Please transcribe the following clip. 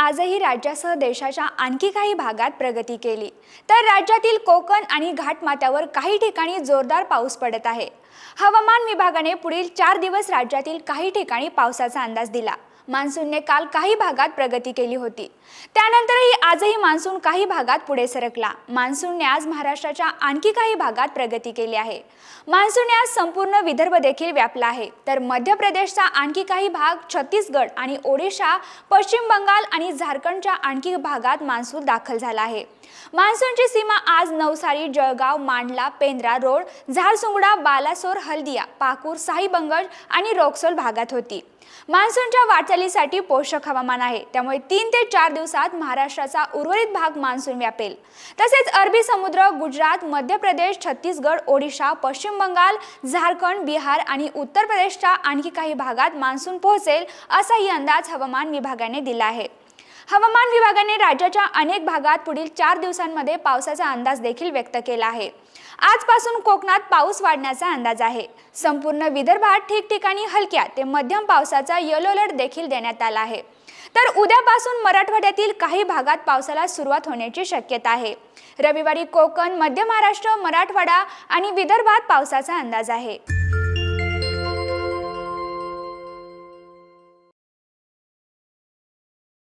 आजही राज्यासह देशाच्या आणखी काही भागात प्रगती केली. तर राज्यातील कोकण आणि घाटमाथ्यावर काही ठिकाणी जोरदार पाऊस पडत आहे. हवामान विभागाने पुढील चार दिवस राज्यातील काही ठिकाणी पावसाचा अंदाज दिला. मान्सूनने काल काही भागात प्रगती केली होती. त्यानंतरही आजही मान्सून काही भागात पुढे सरकला. मान्सूनने आज महाराष्ट्राच्या आणखी काही भागात प्रगती केली आहे. मान्सूनने आज संपूर्ण विदर्भ देखील व्यापला आहे. तर मध्य प्रदेशचा आणखी काही भाग छत्तीसगड आणि ओडिशा पश्चिम बंगाल आणि झारखंडच्या आणखी भागात मान्सून दाखल झाला आहे. मान्सूनची सीमा आज नवसारी जळगाव मांडला पेंद्रा रोड झारसुंगडा बालासोर हल्दिया पाकूर साईबंगज आणि रोक्सोल भागात होती. मान्सूनच्या वाटचालीसाठी पोषक हवामान आहे. त्यामुळे तीन ते चार दिवसात महाराष्ट्राचा उर्वरित भाग मान्सून व्यापेल. तसेच अरबी समुद्र गुजरात मध्य प्रदेश छत्तीसगड ओडिशा पश्चिम बंगाल झारखंड बिहार आणि उत्तर प्रदेशच्या आणखी काही भागात मान्सून पोहोचेल असाही अंदाज हवामान विभागाने दिला आहे. हवामान विभागाने राज्याच्या अनेक भागात पुढील चार दिवसांमध्ये पावसाचा अंदाज देखील व्यक्त केला आहे. आजपासून कोकणात पाऊस वाढण्याचा अंदाज आहे. संपूर्ण विदर्भात ठिकठिकाणी हलक्या ते मध्यम पावसाचा येलो अलर्ट देखील देण्यात आला आहे. तर उद्यापासून मराठवाड्यातील काही भागात पावसाला सुरुवात होण्याची शक्यता आहे. रविवारी कोकण मध्य महाराष्ट्र मराठवाडा आणि विदर्भात पावसाचा अंदाज आहे.